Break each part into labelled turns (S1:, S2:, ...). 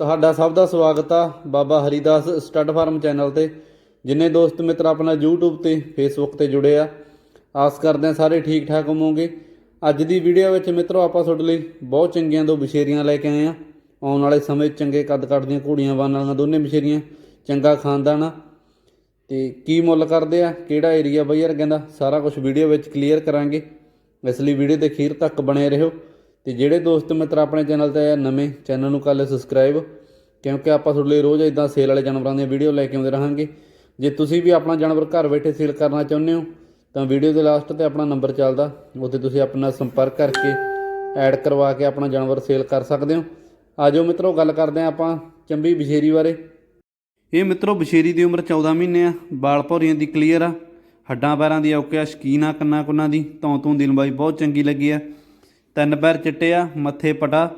S1: ਤੁਹਾਡਾ ਸਭ ਦਾ ਸਵਾਗਤ ਆ Baba Haridas stud farm channel ਤੇ, ਜਿੰਨੇ ਦੋਸਤ ਮਿੱਤਰ ਆਪਣਾ YouTube ਤੇ, Facebook ਤੇ ਜੁੜੇ ਆ। ਆਸ ਕਰਦੇ ਆ ਸਾਰੇ ਠੀਕ ਠਾਕ ਹੋਵੋਗੇ। ਅੱਜ ਦੀ ਵੀਡੀਓ ਵਿੱਚ ਮਿੱਤਰੋ ਆਪਾਂ ਤੁਹਾਡੇ ਲਈ ਬਹੁਤ ਚੰਗੀਆਂ ਦੋ ਬਸ਼ੇਰੀਆਂ ਲੈ ਕੇ ਆਏ ਆ ਆਉਣ ਵਾਲੇ ਸਮੇਂ ਚੰਗੇ ਕੱਦ ਕੱਟਦੀਆਂ ਘੋੜੀਆਂ ਬਣ ਵਾਲੀਆਂ ਦੋਨੇ ਬਸ਼ੇਰੀਆਂ, ਚੰਗਾ ਖਾਨਦਾਨ ਆ। ਤੇ ਕੀ ਮੁੱਲ ਕਰਦੇ ਆ, ਕਿਹੜਾ ਏਰੀਆ ਬਈ ਯਾਰ, ਕਹਿੰਦਾ ਸਾਰਾ ਕੁਝ ਵੀਡੀਓ ਵਿੱਚ ਕਲੀਅਰ ਕਰਾਂਗੇ। ਇਸ ਲਈ ਵੀਡੀਓ ਦੇ ਅਖੀਰ ਤੱਕ ਬਣੇ ਰਹੋ। ਤੇ ਜਿਹੜੇ ਦੋਸਤ ਮਿੱਤਰ ਆਪਣੇ ਚੈਨਲ ਤੇ ਆ, ਨਵੇਂ, ਚੈਨਲ ਨੂੰ ਕਰ ਲਿਓ ਸਬਸਕ੍ਰਾਈਬ ਕਿਉਂਕਿ ਆਪਾਂ ਤੁਹਾਡੇ ਲਈ ਰੋਜ਼ ਇਦਾਂ ਸੇਲ ਵਾਲੇ ਜਾਨਵਰਾਂ ਦੀਆਂ ਵੀਡੀਓ ਲੈ ਕੇ ਆਉਂਦੇ ਰਹਾਂਗੇ। ਜੇ ਤੁਸੀਂ ਵੀ ਆਪਣਾ ਜਾਨਵਰ ਘਰ ਬੈਠੇ ਸੇਲ ਕਰਨਾ ਚਾਹੁੰਦੇ ਹੋ, ਤਾਂ ਵੀਡੀਓ ਦੇ ਲਾਸਟ ਤੇ ਆਪਣਾ ਨੰਬਰ ਚੱਲਦਾ, ਉੱਥੇ ਤੁਸੀਂ ਆਪਣਾ ਸੰਪਰਕ ਕਰਕੇ ਐਡ ਕਰਵਾ ਕੇ ਆਪਣਾ ਜਾਨਵਰ ਸੇਲ ਕਰ ਸਕਦੇ ਹੋ। ਆਜੋ ਮਿੱਤਰੋ, ਗੱਲ ਕਰਦੇ ਹਾਂ ਆਪਾਂ ਚੰਬੀ ਬਸ਼ੇਰੀ ਬਾਰੇ। ਇਹ ਮਿੱਤਰੋ, ਬਸ਼ੇਰੀ ਦੀ ਉਮਰ 14 ਮਹੀਨੇ ਆ ਬਾਲ ਭੌਰੀਆਂ ਦੀ ਕਲੀਅਰ ਆ, ਹੱਡਾਂ ਪੈਰਾਂ ਦੀ ਓਕੇ ਆ ਸ਼ਕੀਨ ਆ ਕੰਨਾਂ ਕੁੰਨਾਂ ਦੀ ਤੌਂ ਤੂੰ ਦੀ ਲੰਬਾਈ ਬਹੁਤ ਚੰਗੀ ਲੱਗੀ ਆ। ਤਿੰਨ ਪੈਰ ਚਿੱਟੇ ਆ, ਮੱਥੇ ਪਟਾ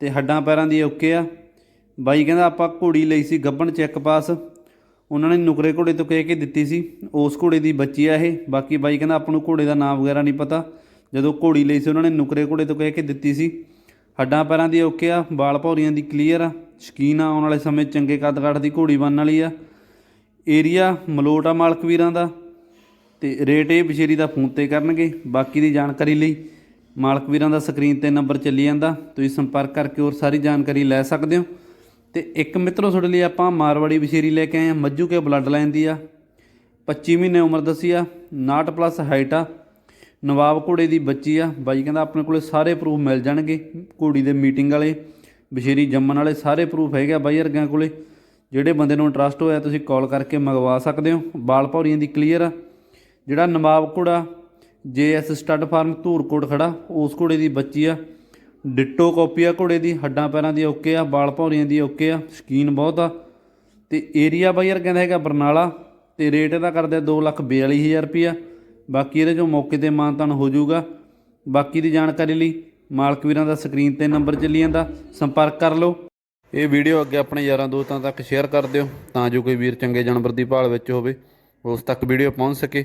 S1: ਤੇ ਹੱਡਾਂ ਪੈਰਾਂ ਦੀ ਓਕੇ ਆ। ਬਾਈ ਕਹਿੰਦਾ ਆਪਾਂ ਘੋੜੀ ਲਈ ਸੀ ਗੱਬਣ ਚੈੱਕ ਪਾਸ। ਉਹਨਾਂ ਨੇ ਨੁਕਰੇ ਘੋੜੇ ਤੋਂ ਕਹਿ ਕੇ ਦਿੱਤੀ ਸੀ, ਉਸ ਘੋੜੇ ਦੀ ਬੱਚੀ ਆ ਇਹ। ਬਾਕੀ ਬਾਈ ਕਹਿੰਦਾ ਆਪਾਂ ਨੂੰ ਘੋੜੇ ਦਾ ਨਾਮ ਵਗੈਰਾ ਨਹੀਂ ਪਤਾ। ਜਦੋਂ ਘੋੜੀ ਲਈ ਸੀ, ਉਹਨਾਂ ਨੇ ਨੁਕਰੇ ਘੋੜੇ ਤੋਂ ਕਹਿ ਕੇ ਦਿੱਤੀ ਸੀ। ਹੱਡਾਂ ਪੈਰਾਂ ਦੀ ਓਕੇ ਆ, ਵਾਲ ਭੌਰੀਆਂ ਦੀ ਕਲੀਅਰ ਆ। ਸ਼ਕੀਨ ਆ, ਆਉਣ ਵਾਲੇ ਸਮੇਂ ਚੰਗੇ ਕੱਦ ਕੱਟ ਦੀ ਘੋੜੀ ਬਣਨ ਵਾਲੀ ਆ। ਏਰੀਆ ਮਲੋਟ ਆ ਮਾਲਕ ਵੀਰਾਂ ਦਾ ਤੇ ਰੇਟ ਇਹ ਬਸ਼ੇਰੀ ਦਾ ਫੋਨ ਤੇ ਕਰਨਗੇ। ਬਾਕੀ ਦੀ ਜਾਣਕਾਰੀ ਲਈ ਮਾਲਕ ਵੀਰਾਂ ਦਾ ਸਕਰੀਨ ਤੇ ਨੰਬਰ ਚੱਲੀ ਜਾਂਦਾ, ਤੁਸੀਂ ਸੰਪਰਕ ਕਰਕੇ ਹੋਰ ਸਾਰੀ ਜਾਣਕਾਰੀ ਲੈ ਸਕਦੇ ਹੋ। ਤੇ ਇੱਕ ਮਿੱਤਰੋ, ਤੁਹਾਡੇ ਲਈ ਆਪਾਂ ਮਾਰਵਾੜੀ ਬਸ਼ੇਰੀ ਲੈ ਕੇ ਆਏ ਆ ਮੱਜੂ ਕੇ ਬਲੱਡ ਲਾਈਨ ਦੀ ਆ। 25 ਮਹੀਨੇ ਉਮਰ ਦੱਸੀ ਆ 59 ਪਲੱਸ ਹਾਈਟ ਆ, ਨਵਾਬ ਘੋੜੇ ਦੀ ਬੱਚੀ ਆ। ਬਾਈ ਕਹਿੰਦਾ ਆਪਣੇ ਕੋਲੇ ਸਾਰੇ ਪ੍ਰੂਫ ਮਿਲ ਜਾਣਗੇ, ਘੋੜੀ ਦੇ ਮੀਟਿੰਗ ਵਾਲੇ ਬਸ਼ੇਰੀ ਜੰਮਣ ਵਾਲੇ ਸਾਰੇ ਪ੍ਰੂਫ ਹੈਗੇ ਆ ਬਾਈ ਵਰਗਿਆਂ ਕੋਲੇ। ਜਿਹੜੇ ਬੰਦੇ ਨੂੰ ਇੰਟਰਸਟ ਹੋਇਆ, ਤੁਸੀਂ ਕਾਲ ਕਰਕੇ ਮੰਗਵਾ ਸਕਦੇ ਹੋ। ਬਾਲ ਭੌਰੀਆਂ ਦੀ ਕਲੀਅਰ ਆ। ਜਿਹੜਾ ਨਵਾਬ ਘੋੜਾ ਜੇਐਸ ਸਟੱਡ ਫਾਰਮ ਧੂਰਕੋਟ ਖੜਾ, ਉਸ ਘੋੜੇ ਦੀ ਬੱਚੀ ਆ। ਡਿੱਟੋ ਕਾਪੀ ਆ ਘੋੜੇ ਦੀ, ਹੱਡਾਂ ਪੈਰਾਂ ਦੀ ਓਕੇ ਆ ਬਾਲ ਭੌਰੀਆਂ ਦੀ ਓਕੇ ਆ, ਸ਼ਕੀਨ ਬਹੁਤ ਆ। ਤੇ ਏਰੀਆ ਬਾਈ ਯਾਰ ਕਹਿੰਦਾ ਹੈਗਾ ਬਰਨਾਲਾ, ਤੇ ਰੇਟ ਇਹਦਾ ਕਰਦੇ 242000 ਰੁਪਿਆ ਬਾਕੀ ਇਹਦੇ ਚੋਂ ਮੌਕੇ ਤੇ ਮਾਨਤਾਨ ਹੋ ਜਾਊਗਾ। ਬਾਕੀ ਦੀ ਜਾਣਕਾਰੀ ਲਈ ਮਾਲਕ ਵੀਰਾਂ ਦਾ ਸਕਰੀਨ ਤੇ ਨੰਬਰ ਚੱਲੀ ਜਾਂਦਾ, ਸੰਪਰਕ ਕਰ ਲਓ। ਇਹ ਵੀਡੀਓ ਅੱਗੇ ਆਪਣੇ ਯਾਰਾਂ ਦੋਸਤਾਂ ਤੱਕ ਸ਼ੇਅਰ ਕਰ ਦਿਓ, ਤਾਂ ਜੋ ਕੋਈ ਵੀਰ ਚੰਗੇ ਜਾਨਵਰ ਦੀ ਭਾਲ ਵਿੱਚ ਹੋਵੇ, ਉਸ ਤੱਕ ਵੀਡੀਓ ਪਹੁੰਚ ਸਕੇ।